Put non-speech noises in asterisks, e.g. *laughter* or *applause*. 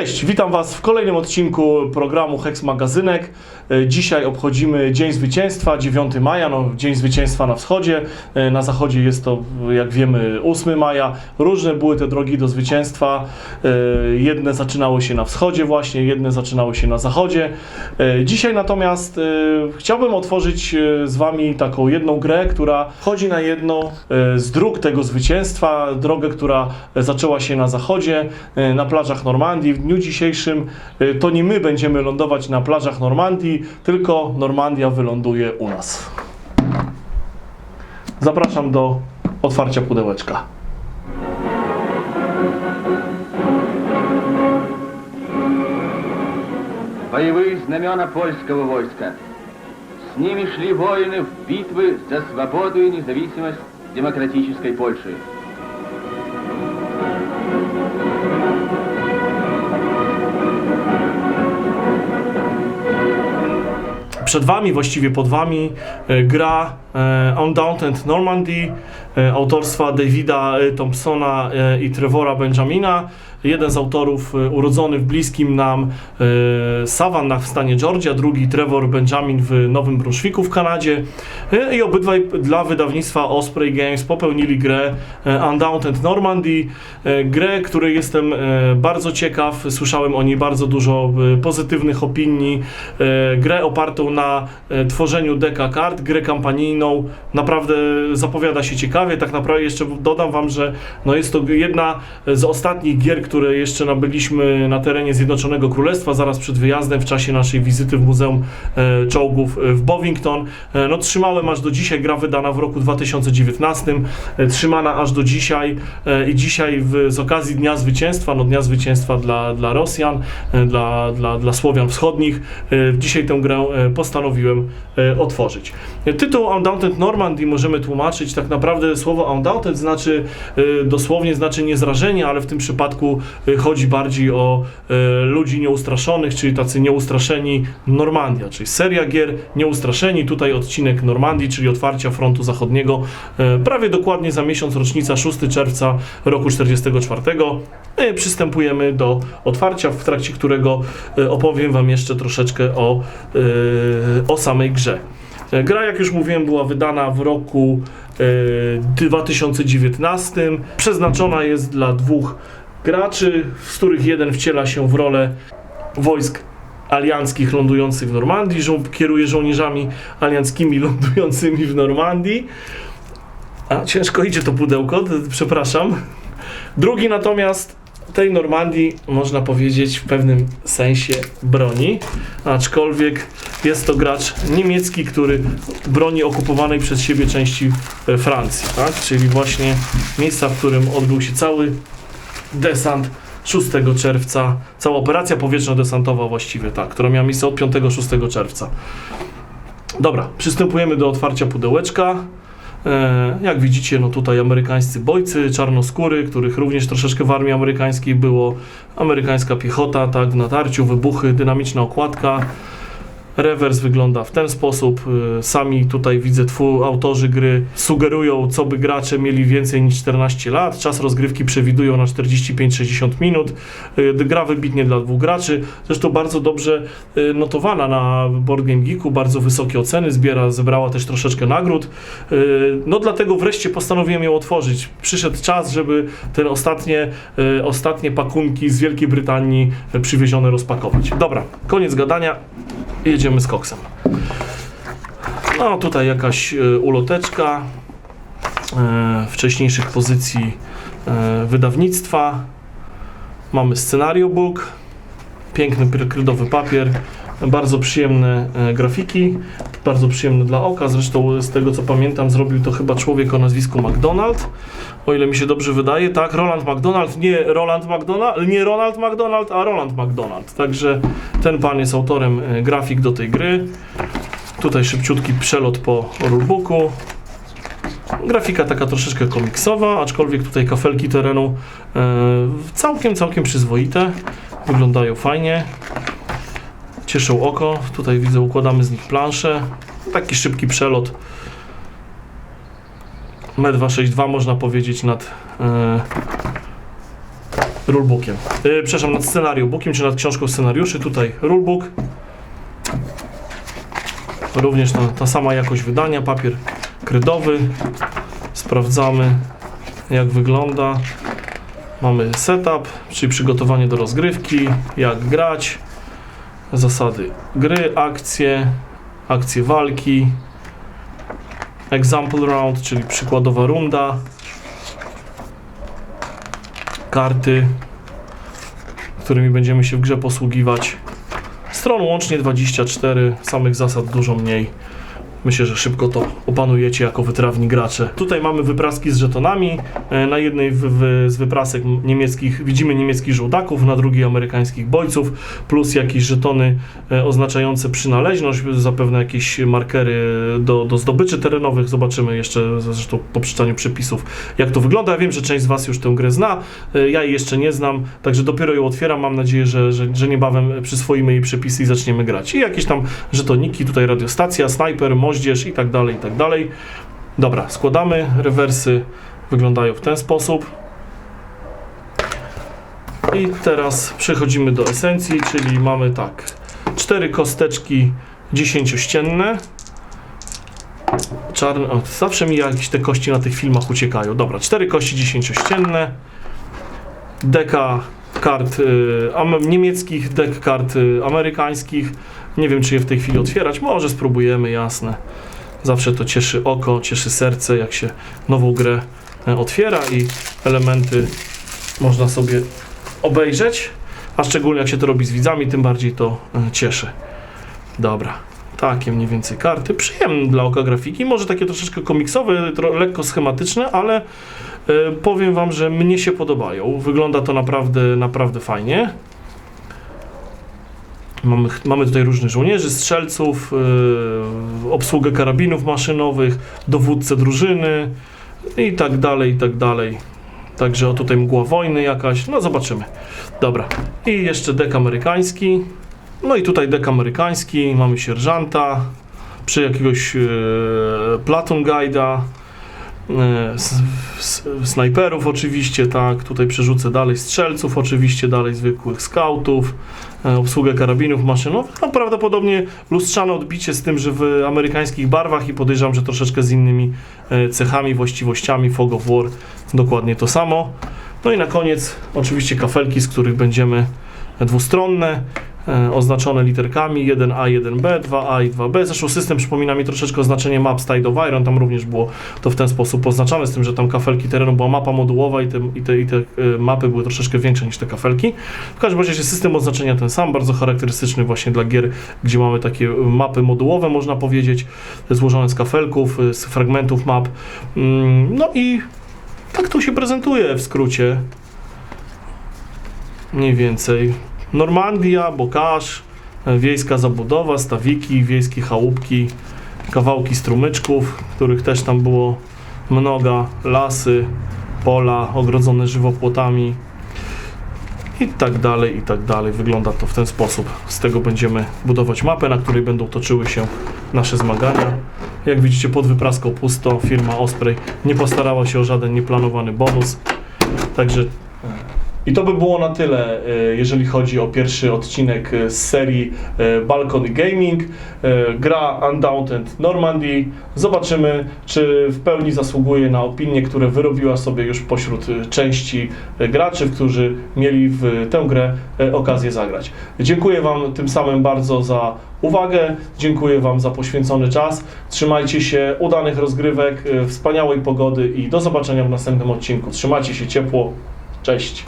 Cześć, witam Was w kolejnym odcinku programu Hex Magazynek. E, Dzisiaj obchodzimy Dzień Zwycięstwa, 9 maja, no, Dzień Zwycięstwa na wschodzie. E, Na zachodzie jest to, jak wiemy, 8 maja. Różne były te drogi do zwycięstwa. E, Jedne zaczynały się na wschodzie właśnie, jedne zaczynały się na zachodzie. Dzisiaj natomiast chciałbym otworzyć z Wami taką jedną grę, która chodzi na jedną z dróg tego zwycięstwa. Drogę, która zaczęła się na zachodzie, na plażach Normandii. W dniu dzisiejszym to nie my będziemy lądować na plażach Normandii, tylko Normandia wyląduje u nas. Zapraszam do otwarcia pudełeczka. боевые знамена польского войска. С ними шли воины в битвы за свободу и независимость демократической Польши. Przed Wami, właściwie pod Wami, e, gra Undaunted Normandy e, autorstwa Davida e, Thompsona e, i Trevora Benjamina. Jeden z autorów e, urodzony w bliskim nam e, Savannah w stanie Georgia, drugi Trevor Benjamin w Nowym Brunswicku w Kanadzie. E, I obydwaj dla wydawnictwa Osprey Games popełnili grę e, Undaunted Normandy. E, Grę, której jestem e, bardzo ciekaw. Słyszałem o niej bardzo dużo e, pozytywnych opinii. E, Grę opartą na e, tworzeniu deka kart, grę kampanijną. Naprawdę zapowiada się ciekawie. Tak naprawdę jeszcze dodam Wam, że no jest to jedna z ostatnich gier, które jeszcze nabyliśmy na terenie Zjednoczonego Królestwa zaraz przed wyjazdem w czasie naszej wizyty w Muzeum e, Czołgów e, w Bovington. E, No trzymałem aż do dzisiaj, gra wydana w roku 2019, e, trzymana aż do dzisiaj i dzisiaj w, z okazji Dnia Zwycięstwa, no Dnia Zwycięstwa dla, dla Rosjan, dla, dla, dla Słowian Wschodnich, dzisiaj tę grę postanowiłem otworzyć. Tytuł Undaunted Normandy możemy tłumaczyć, tak naprawdę słowo Undaunted znaczy e, dosłownie znaczy niezrażenie, ale w tym przypadku e, chodzi bardziej o e, ludzi nieustraszonych, czyli tacy nieustraszeni Normandia, czyli seria gier Nieustraszeni, tutaj odcinek Normandii, czyli otwarcia frontu zachodniego, prawie dokładnie za miesiąc rocznica 6 czerwca roku 44. E, Przystępujemy do otwarcia, w trakcie którego opowiem Wam jeszcze troszeczkę o, o samej grze. E, Gra, jak już mówiłem, była wydana w roku e, 2019. Przeznaczona jest dla dwóch graczy, z których jeden wciela się w rolę wojsk alianckich lądujących w Normandii, żo- kieruje żołnierzami alianckimi *laughs* lądującymi w Normandii. A ciężko idzie to pudełko, przepraszam. Drugi natomiast tej Normandii, można powiedzieć, w pewnym sensie broni, aczkolwiek jest to gracz niemiecki, który broni okupowanej przez siebie części e, Francji, tak? czyli właśnie miejsca, w którym odbył się cały desant 6 czerwca, cała operacja powietrzno-desantowa właściwie, tak, która miała miejsce od 5-6 czerwca. Dobra, przystępujemy do otwarcia pudełeczka. E, Jak widzicie, no tutaj amerykańscy bojcy, czarnoskóry, których również troszeczkę w armii amerykańskiej było, amerykańska piechota, tak, w natarciu, wybuchy, dynamiczna okładka. Rewers wygląda w ten sposób. Y, Sami tutaj widzę, twu, autorzy gry sugerują, co by gracze mieli więcej niż 14 lat. Czas rozgrywki przewidują na 45-60 minut. Y, Gra wybitnie dla dwóch graczy. Zresztą bardzo dobrze y, notowana na Board Game Geeku, bardzo wysokie oceny zbiera, zebrała też troszeczkę nagród. No dlatego wreszcie postanowiłem ją otworzyć. Przyszedł czas, żeby te ostatnie, ostatnie pakunki z Wielkiej Brytanii przywiezione rozpakować. Dobra, koniec gadania. Jedziemy z koksem. No tutaj jakaś y, uloteczka y, wcześniejszych pozycji y, wydawnictwa. Mamy scenariobook, piękny pirkrydowy papier, bardzo przyjemne e, grafiki, bardzo przyjemne dla oka. Zresztą z tego co pamiętam zrobił to chyba człowiek o nazwisku McDonald, o ile mi się dobrze wydaje, tak, Roland McDonald, nie Roland McDonald, nie Ronald McDonald, a Roland McDonald. Także ten pan jest autorem e, grafik do tej gry. Tutaj szybciutki przelot po rulebooku. Grafika taka troszeczkę komiksowa, aczkolwiek tutaj kafelki terenu e, całkiem, całkiem przyzwoite. Wyglądają fajnie. Cieszą oko. Tutaj widzę, układamy z nich planszę. Taki szybki przelot. M262 można powiedzieć nad, e, rulebookiem. Yy, przepraszam, nad scenariobookiem, czy nad książką scenariuszy. Tutaj rulebook. Również ta, ta sama jakość wydania, papier kredowy. Sprawdzamy jak wygląda. Mamy setup, czyli przygotowanie do rozgrywki, jak grać, zasady gry, akcje, akcje walki, example round, czyli przykładowa runda, karty, którymi będziemy się w grze posługiwać. Stron łącznie 24, samych zasad dużo mniej. Myślę, że szybko to opanujecie jako wytrawni gracze. Tutaj mamy wypraski z żetonami. E, Na jednej w, w, z wyprasek niemieckich widzimy niemieckich żołdaków, na drugiej amerykańskich bojców, plus jakieś żetony e, oznaczające przynależność, zapewne jakieś markery do, do zdobyczy terenowych. Zobaczymy jeszcze zresztą po przeczytaniu przepisów, jak to wygląda. Ja wiem, że część z Was już tę grę zna, e, ja jej jeszcze nie znam, także dopiero ją otwieram. Mam nadzieję, że, że, że niebawem przyswoimy jej przepisy i zaczniemy grać. I jakieś tam żetoniki, tutaj radiostacja, snajper, moździerz i tak dalej, i tak dalej. Dobra, składamy, rewersy wyglądają w ten sposób. I teraz przechodzimy do esencji, czyli mamy tak, cztery kosteczki dziesięciościenne. Czarne, o, zawsze mi jakieś te kości na tych filmach uciekają. Dobra, cztery kości dziesięciościenne. Deka kart y, niemieckich, dek kart y, amerykańskich. Nie wiem, czy je w tej chwili otwierać. Może spróbujemy, jasne. Zawsze to cieszy oko, cieszy serce, jak się nową grę e, otwiera i elementy można sobie obejrzeć. A szczególnie jak się to robi z widzami, tym bardziej to e, cieszy. Dobra. Takie mniej więcej karty. Przyjemne dla oka grafiki. Może takie troszeczkę komiksowe, tro, lekko schematyczne, ale e, powiem Wam, że mnie się podobają. Wygląda to naprawdę, naprawdę fajnie. Mamy, mamy tutaj różnych żołnierzy, strzelców, yy, obsługę karabinów maszynowych, dowódcę drużyny i tak dalej, i tak dalej. Także o tutaj mgła wojny jakaś, no zobaczymy. Dobra, i jeszcze dek amerykański. No i tutaj dek amerykański, mamy sierżanta, przy jakiegoś yy, platoon guide'a, s- s- snajperów oczywiście, tak, tutaj przerzucę dalej strzelców oczywiście, dalej zwykłych skautów, e, obsługę karabinów maszynowych, no prawdopodobnie lustrzane odbicie z tym, że w amerykańskich barwach i podejrzewam, że troszeczkę z innymi e, cechami, właściwościami Fog of War dokładnie to samo. No i na koniec oczywiście kafelki, z których będziemy dwustronne, e, oznaczone literkami 1A, 1B, 2A i 2B. Zresztą system przypomina mi troszeczkę oznaczenie map Tide of Iron, tam również było to w ten sposób oznaczane, z tym, że tam kafelki terenu była mapa modułowa i te, i te, i te e, mapy były troszeczkę większe niż te kafelki. W każdym razie system oznaczenia ten sam, bardzo charakterystyczny właśnie dla gier, gdzie mamy takie mapy modułowe, można powiedzieć, złożone z kafelków, z fragmentów map. Mm, No i tak to się prezentuje w skrócie. Mniej więcej. Normandia, Bokasz, e, wiejska zabudowa, stawiki, wiejskie chałupki, kawałki strumyczków, których też tam było mnoga, lasy, pola ogrodzone żywopłotami i tak dalej, i tak dalej. Wygląda to w ten sposób. Z tego będziemy budować mapę, na której będą toczyły się nasze zmagania. Jak widzicie, pod wypraską pusto. Firma Osprey nie postarała się o żaden nieplanowany bonus. Także i to by było na tyle, e, jeżeli chodzi o pierwszy odcinek e, z serii e, Balcony Gaming. Gra Undaunted Normandy. Zobaczymy, czy w pełni zasługuje na opinie, które wyrobiła sobie już pośród części graczy, którzy mieli w tę grę okazję zagrać. Dziękuję Wam tym samym bardzo za uwagę, dziękuję Wam za poświęcony czas. Trzymajcie się, udanych rozgrywek, wspaniałej pogody i do zobaczenia w następnym odcinku. Trzymajcie się ciepło. Cześć.